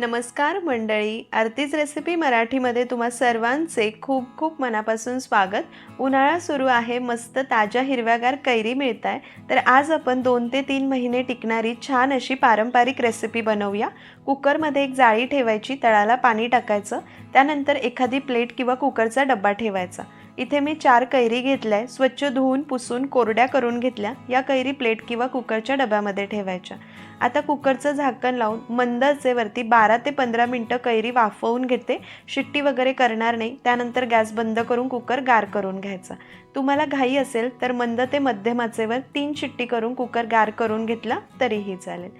नमस्कार मंडळी आरतीच रेसिपी मराठीमध्ये तुम्हा सर्वांचे खूप खूप मनापासून स्वागत. उन्हाळा सुरू आहे मस्त ताज्या हिरव्यागार कैरी मिळत आहे तर आज आपण दोन ते तीन महिने टिकणारी छान अशी पारंपरिक रेसिपी बनवूया. कुकरमध्ये एक जाळी ठेवायची तळाला पाणी टाकायचं त्यानंतर एखादी प्लेट किंवा कुकरचा डब्बा ठेवायचा. इथे मी चार कैरी घेतल्या स्वच्छ धुवून पुसून कोरड्या करून घेतल्या या कैरी प्लेट किंवा कुकरच्या डब्यामध्ये ठेवायच्या. आता कुकरचं झाकण लावून मंदचेवरती बारा ते पंधरा मिनटं कैरी वाफवून घेते शिट्टी वगैरे करणार नाही त्यानंतर गॅस बंद करून कुकर गार करून घ्यायचा. तुम्हाला घाई असेल तर मंद ते मध्यम आचेवर तीन शिट्टी करून कुकर गार करून घेतला तरीही चालेल.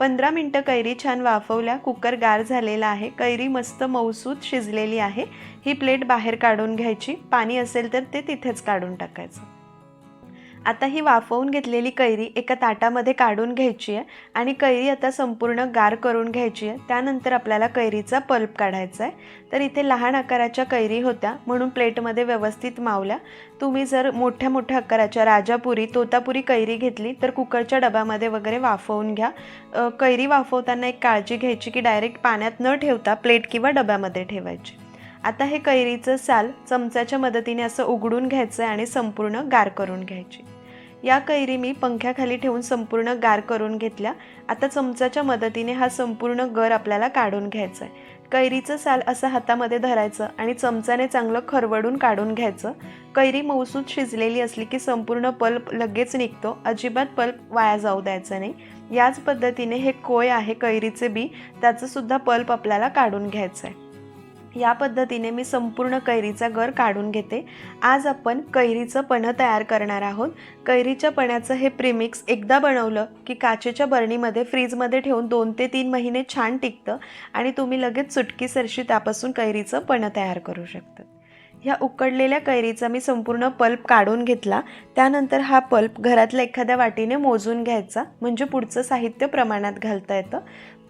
पंधरा मिनटं कैरी छान वाफवल्या कुकर गार झालेला आहे. कैरी मस्त मऊसूत शिजलेली आहे. ही प्लेट बाहेर काढून घ्यायची. पाणी असेल तर ते तिथेच काढून टाकायचं. आता ही वाफवून घेतलेली कैरी एका ताटामध्ये काढून घ्यायची आहे आणि कैरी आता संपूर्ण गार करून घ्यायची आहे. त्यानंतर आपल्याला कैरीचा पल्प काढायचा आहे. तर इथे लहान आकाराच्या कैरी होत्या म्हणून प्लेटमध्ये व्यवस्थित मावल्या. तुम्ही जर मोठ्या मोठ्या आकाराच्या राजापुरी तोतापुरी कैरी घेतली तर कुकरच्या डब्यामध्ये वगैरे वाफवून घ्या. कैरी वाफवताना एक काळजी घ्यायची की डायरेक्ट पाण्यात न ठेवता प्लेट किंवा डब्यामध्ये ठेवायची. आता हे कैरीचं साल चमच्याच्या मदतीने असं उघडून घ्यायचं आहे आणि संपूर्ण गार करून घ्यायची. या कैरी मी पंख्याखाली ठेवून संपूर्ण गार करून घेतल्या. आता चमचाच्या मदतीने हा संपूर्ण गर आपल्याला काढून घ्यायचा आहे कैरीचं साल असं हातामध्ये धरायचं आणि चमचाने चांगलं खरवडून काढून घ्यायचं. कैरी मौसूद शिजलेली असली की संपूर्ण पल्प लगेच निघतो. अजिबात पल्प वाया जाऊ द्यायचा नाही. याच पद्धतीने हे कोय आहे कैरीचे बी त्याचंसुद्धा पल्प आपल्याला काढून घ्यायचं आहे या पद्धतीने मी संपूर्ण कैरीचा गर काढून घेते. आज आपण कैरीचं पणं तयार करणार आहोत. कैरीच्या पण्याचं हे प्रिमिक्स एकदा बनवलं की काचेच्या बरणीमध्ये फ्रीजमध्ये ठेवून दोन ते तीन महिने छान टिकतं आणि तुम्ही लगेच चुटकीसरशी त्यापासून कैरीचं पणं तयार करू शकता. ह्या उकडलेल्या कैरीचा मी संपूर्ण पल्प काढून घेतला. त्यानंतर हा पल्प घरातल्या एखाद्या वाटीने मोजून घ्यायचा. म्हणजे पुढचं साहित्य प्रमाणात घालता येतं.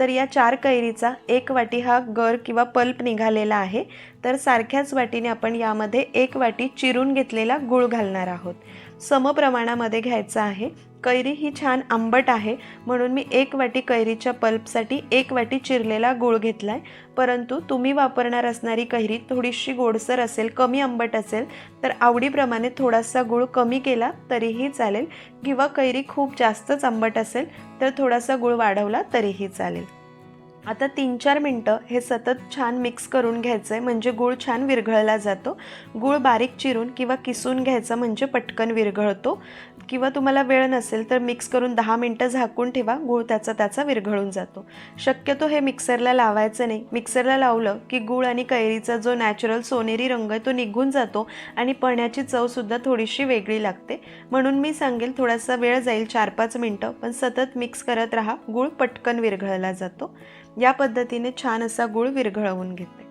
तर या चार कैरीचा एक वाटी हा गर किंवा पल्प निघालेला आहे. तर सारख्याच वाटीने आपण यामध्ये एक वाटी चिरून घेतलेला गूळ घालणार आहोत. समप्रमाणामध्ये घ्यायचा आहे. कैरी ही छान आंबट आहे. म्हणून मी एक वाटी कैरीच्या पल्पसाठी एक वाटी चिरलेला गूळ घेतला आहे परंतु तुम्ही वापरणार असणारी कैरी थोडीशी गोडसर असेल कमी आंबट असेल तर आवडीप्रमाणे थोडासा गूळ कमी केला तरीही चालेल. किंवा कैरी खूप जास्तच आंबट असेल तर थोडासा गूळ वाढवला तरीही चालेल. आता तीन चार मिनटं हे सतत छान मिक्स करून घ्यायचं आहे म्हणजे गूळ छान विरघळला जातो. गूळ बारीक चिरून किंवा किसून घ्यायचा म्हणजे पटकन विरघळतो. किंवा तुम्हाला वेळ नसेल तर मिक्स करून दहा मिनटं झाकून ठेवा गूळ त्याचा त्याचा विरघळून जातो. शक्यतो हे मिक्सरला लावायचं नाही. मिक्सरला लावलं की गूळ आणि कैरीचा जो नॅचरल सोनेरी रंग आहे तो निघून जातो आणि पण्याची चवसुद्धा थोडीशी वेगळी लागते. म्हणून मी सांगेल थोडासा वेळ जाईल चार पाच मिनटं पण सतत मिक्स करत राहा गूळ पटकन विरघळला जातो. या पद्धतीने छान असा गूळ विरघळवून घेते.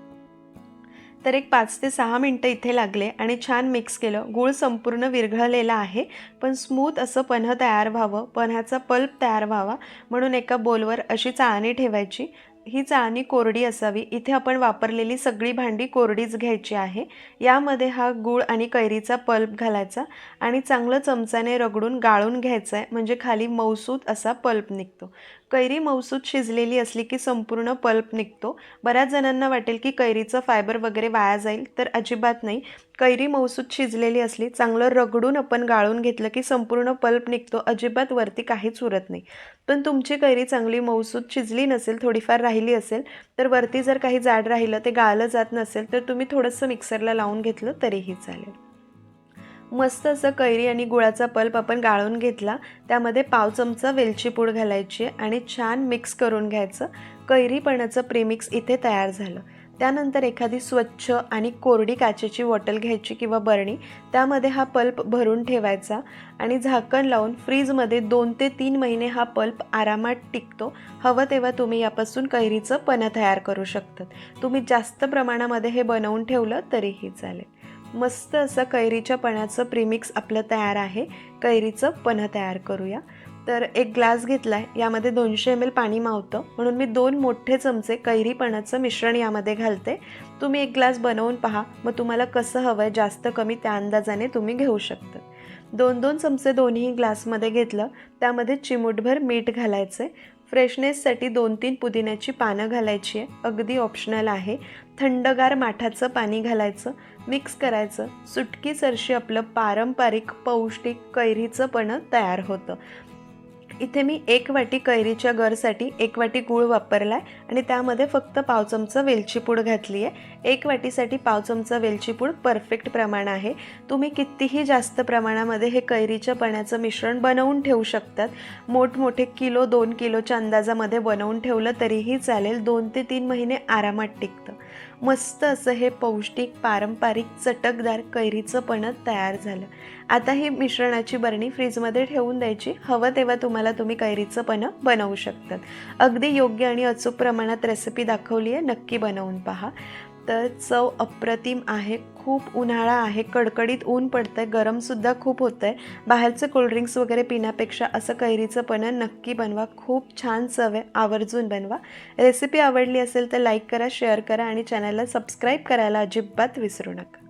तर एक पाच ते सहा मिनटं इथे लागले आणि छान मिक्स केलं. गूळ संपूर्ण विरघळलेला आहे पण स्मूथ असं पन्ह तयार व्हावं पन्हाचा पल्प तयार व्हावा म्हणून एका बोलवर अशी चाळणी ठेवायची. ही चाळणी कोरडी असावी. इथे आपण वापरलेली सगळी भांडी कोरडीच घ्यायची आहे. यामध्ये हा गूळ आणि कैरीचा पल्प घालायचा आणि चांगलं चमचाने रगडून गाळून घ्यायचं आहे म्हणजे खाली मौसूद असा पल्प निघतो. कैरी मौसूद शिजलेली असली की संपूर्ण पल्प निघतो. बऱ्याच जणांना वाटेल की कैरीचं फायबर वगैरे वाया जाईल तर अजिबात नाही. कैरी मौसूद शिजलेली असली चांगलं रगडून आपण गाळून घेतलं की संपूर्ण पल्प निघतो अजिबात वरती काहीच उरत नाही. पण तुमची कैरी चांगली मौसूद शिजली नसेल थोडीफार राहिली असेल तर वरती जर काही जाड राहिलं ते गाळलं जात नसेल तर तुम्ही थोडंसं मिक्सरला लावून घेतलं तरीही चालेल. मस्त असं कैरी आणि गुळाचा पल्प आपण गाळून घेतला. त्यामध्ये पाव चमचा वेलची पूड घालायची आणि छान मिक्स करून घ्यायचं. कैरीपणाचं प्रेमिक्स इथे तयार झालं. त्यानंतर एखादी स्वच्छ आणि कोरडी काचेची बॉटल घ्यायची किंवा बरणी. त्यामध्ये हा पल्प भरून ठेवायचा आणि झाकण लावून फ्रीजमध्ये दोन ते तीन महिने हा पल्प आरामात टिकतो. हवं तेव्हा तुम्ही यापासून कैरीचं पन्ह तयार करू शकतात. तुम्ही जास्त प्रमाणामध्ये हे बनवून ठेवलं तरीही चालेल. मस्त असं कैरीच्या पण्याचं प्रीमिक्स आपलं तयार आहे. कैरीचं पन्ह तयार करूया. तर एक ग्लास घेतला आहे यामध्ये दोनशे एम एल पाणी मावतं. म्हणून मी दोन मोठे चमचे कैरी पणाचं मिश्रण यामध्ये घालते. तुम्ही एक ग्लास बनवून पहा. मग तुम्हाला कसं हवं आहे जास्त कमी त्या अंदाजाने तुम्ही घेऊ शकता. दोन दोन चमचे दोन्ही ग्लासमध्ये घेतलं. त्यामध्ये चिमूटभर मीठ घालायचं आहे फ्रेशनेससाठी दोन तीन पुदिन्याची पानं घालायची आहे. अगदी ऑप्शनल आहे. थंडगार माठाचं पाणी घालायचं मिक्स करायचं. सुटकी सरशी आपलं पारंपरिक पौष्टिक कैरीचं पण तयार होतं. इथे मी एक वाटी कैरीच्या गरसाठी एक वाटी गूळ वापरला आहे आणि त्यामध्ये फक्त पाव चमचा वेलची पूड घातली आहे. एक वाटीसाठी पाव चमचा वेलची पूड परफेक्ट प्रमाण आहे. तुम्ही कितीही जास्त प्रमाणामध्ये हे कैरीच्या पाण्याचं मिश्रण बनवून ठेवू शकतात. मोठमोठे किलो दोन किलोच्या अंदाजामध्ये बनवून ठेवलं तरीही चालेल. दोन ते तीन महिने आरामात टिकतं. मस्त असं हे पौष्टिक पारंपरिक चटकदार कैरीचं पणत तयार झालं. आता ही मिश्रणाची बरणी फ्रीजमध्ये ठेवून द्यायची. हवं तेव्हा तुम्हाला तुम्ही कैरीचं पण बनवू शकतात. अगदी योग्य आणि अचूक प्रमाणात रेसिपी दाखवली आहे नक्की बनवून पहा. तर चव अप्रतिम आहे खूप उन्हाळा आहे कडकडीत ऊन पडतं आहे गरमसुद्धा खूप होतं आहे बाहेरचं कोल्ड्रिंक्स वगैरे पिण्यापेक्षा असं कैरीचं पणं नक्की बनवा खूप छान चव आहे आवर्जून बनवा. रेसिपी आवडली असेल तर लाईक करा शेअर करा आणि चॅनलला सबस्क्राईब करायला अजिबात विसरू नका.